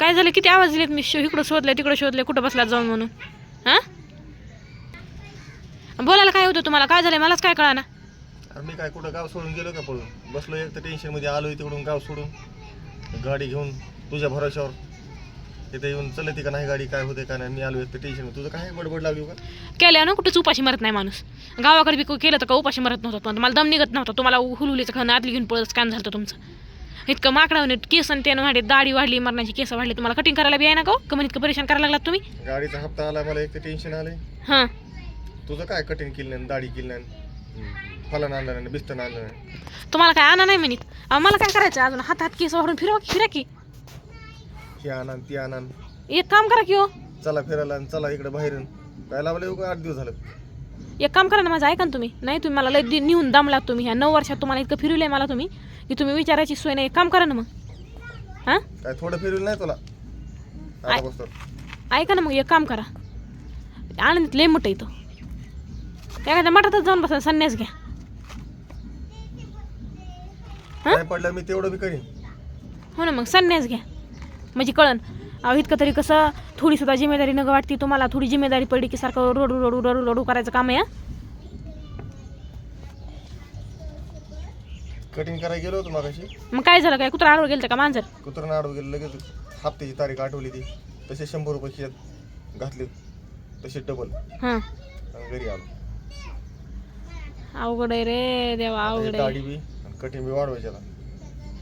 काय झालं? किती आवाज दिलेत? मी शो इकडं शोधले तिकडं शोधले कुठं बसलात जाऊन म्हणून? हां? बोलायला काय होतं तुम्हाला? काय झालं मलाच काय कळा अरे मी काय कुठं गाव सोडून गेलो का पळून? बसलो एक तर टेन्शनमध्ये आलो तिकडून गाव सोडून. गाडी घेऊन तुझ्या भरोश्यावर. इथे येऊन चलती का नाही गाडी? काय होते का नाही? मी आलो एक तर टेन्शन तुझं काय बडबड लागली का केल्या ना कुठंच उपाशी मरत नाही माणूस. गावाकडे बी केलं तर का उपाशी मरत नव्हतं? पण मला दम निघत नव्हता. तुम्हाला हुलुलीचं खाणं आतली घेऊन पळत स्कॅन झालं होतं तुमचं. इतकं माकडावने केस आणि त्यानं वाढले दाढी वाढली मरणाची केस वाढली. तुम्हाला कटिंग करायला बी आहे ना का कमी इतकं परेशान करायला लागलात तुम्ही? गाडीचा हप्ता आला मला एक टेन्शन आले. हां. तुझं काय कटिंग केलं नाही दाढी केली नाही? फलन आणलं नाही बिस्तन आणलं नाही. तुम्हाला काय आणा नाही म्हणित? अहो, मला काय करायचं अजून? हात हात केस वाढून फिरवा की फिरा की. हे आणान ती आणान एक काम करा की हो. चला फिरायला आणि चला इकडे बाहेर काय लावलं आठ दिवस झालं. एक काम करा ना माझं ऐका ना तुम्ही. नाही तुम्ही मला लय दि- नेऊन दमलात तुम्ही. ह्या नऊ वर्षात तुम्हाला इतकं फिरवलंय मला तुम्ही की तुम्ही विचारायची सोय नाही. एक काम करा ना मग. हां? काय थोडं फिरवलं नाही तुला? आय- आता बसतो. ऐका ना मग एक काम करा. आनंदीत लय मोठं इथं. एखाद्या मठातच जाऊन बसा संन्यास घ्या. काय पडलं मी तेवढं बी करीन. हो ना मग संन्यास घ्या. म्हणजे कळन. अहो इतकं तरी कसं थोडी सुद्धा जिम्मेदारी नग वाटते तुम्हाला? थोडी जिम्मेदारी पडली की सारखं रडू रडू रडू रडू करायचं काम आहे? कटिंग करायला गेलो होतो मागाशी. मग काय झालं? काय कुत्रा आडवर गेलं का मांजर? कुत्र्यानं आडवं गेलं लगेच हप्त्याची तारीख आठवली ती. तसे शंभर रुपये खिशात घातले. तसे डबल हां. घरी आलो. अवघड आहे रे देवा अवघड आहे. बी आणि कटिंग बी वाढवायची आता.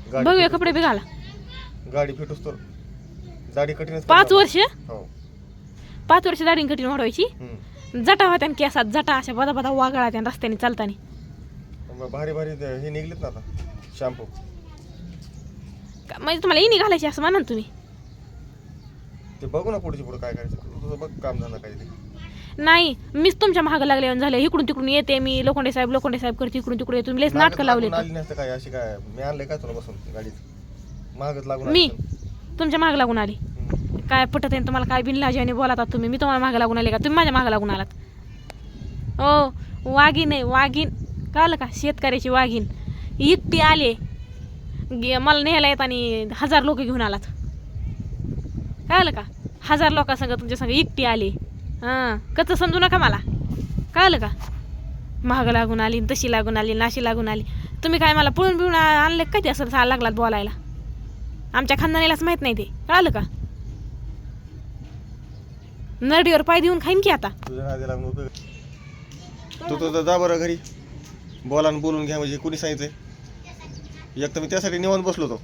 बघूया गाडी कपडे बी घाला. गाडी फिटूस तर. पाच वर्ष? हो. पाच वर्ष दाढी कठीण वाढवायची. हम्म. जटा होत्या आणि केसात जटा अशा बदा बदा वागळा त्या रस्त्याने चालताना. मग भारी भारी ते हे निघलेत ना आता शॅम्पू का- म्हणजे तुम्हाला इनी घालायची असं म्हणा ना तुम्ही. ते बघू ना पुढची पुढे काय करायचं. तू तुझं बघ काम झालं काय ते. नाही मीच तुमच्या महाग लागले झाले. इकडून तिकडून येते मी. लोखंडे साहेब लोखंडे साहेब करते इकडून तिकडून येते. तुम्ही लयच नाटकं लावले लागून आली नसतं काय अशी काय मी आणलंय काय तुला बसून? गाडीत. मागच लागून मी? आली. तुमच्या माग लागून आली. काय पटत आहे तुम्हाला काय बिनलाजाने बोलात तुम्ही. मी तुम्हाला मागं लागून आले का? तुम्ही माझ्या मागं लागून आलात. ओ वाघीण आहे वाघीण. कळलं का? शेतकऱ्याची वाघीण. एकटी आले. गे- मला न्यायला येत आणि हजार लोक घेऊन आलात. कळलं का? हजार लोकांसंग तुमच्या संग एकटी आली. हां कसं समजू नका मला? कळलं का? महाग लागून आली तशी लागून आली नाशी लागून आली. तुम्ही काय मला पळून पिळून आणले काय ते? असं सा- लागलात बोलायला. आमच्या खानदानीलाच माहीत नाही ते. कळलं का? नरडीवर पाय देऊन खाईन की आता. नादी तू तर जा बरं घरी. बोला आणि बोलून घ्या म्हणजे कुणी सांगितलंय? एक तर मी त्यासाठी निवांत बसलो होतो.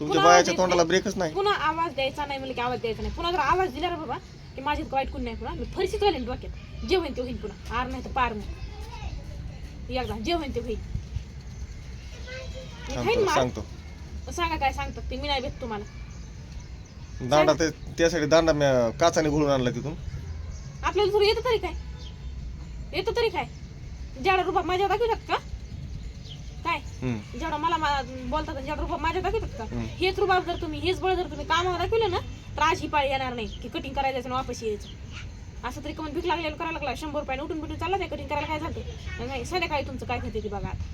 तुमच्या बायाच्या तोंडाला ब्रेकच नाही. पुन्हा आवाज द्यायचा नाही म्हणजे की आवाज द्यायचा नाही. पुन्हा जर आवाज दिला रे बाबा की माझ्यात वाईट कोण नाही पुन्हा मी फरशीच घालेन डोक्यात. जे होईन ते होईन पुन्हा. आर नाही तर पार नाही. एकदा जे होईन ते होईन. मी खाईन सांगतो मार. सांगतो. सांगा काय सांगतात ते मी नाही भेट तुम्हाला. दांडा ते त्यासाठी दांडा मी काचाने घोळून आणला तिथून. आपल्याला थोडं येतं तरी काय? येतं तरी काय? जेवढा रुपा माझ्या दाखवतात का? काय? हम्म. जेवढा मला मा- बोलतात आणि जेवढा रुबाब माझ्या दाखवतात का? हम्म. हेच रुबाब जर तुम्ही हेच बळ जर तुम्ही कामावर दाखवलं ना तर आज ही पाळी येणार नाही की कटिंग करायला जायचं आणि वापस यायचं. असं तरी कमी भीक लागलेलं करायला लागला. शंभर रुपयाने उठून बिटून चालला नाही कटिंग करायला काय झालं? नाही संध्याकाळी तुमचं काय होते ते बघा आता.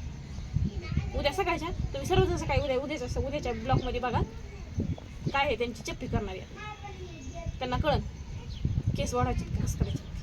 उद्या सकाळच्या तुम्ही सर्वजण सकाळी उद्या उद्याच्या उद्याच्या ब्लॉकमध्ये बघा. काय आहे त्यांची चप्पी करणारी त्यांना कळन केस वाढायचे कस करायचं?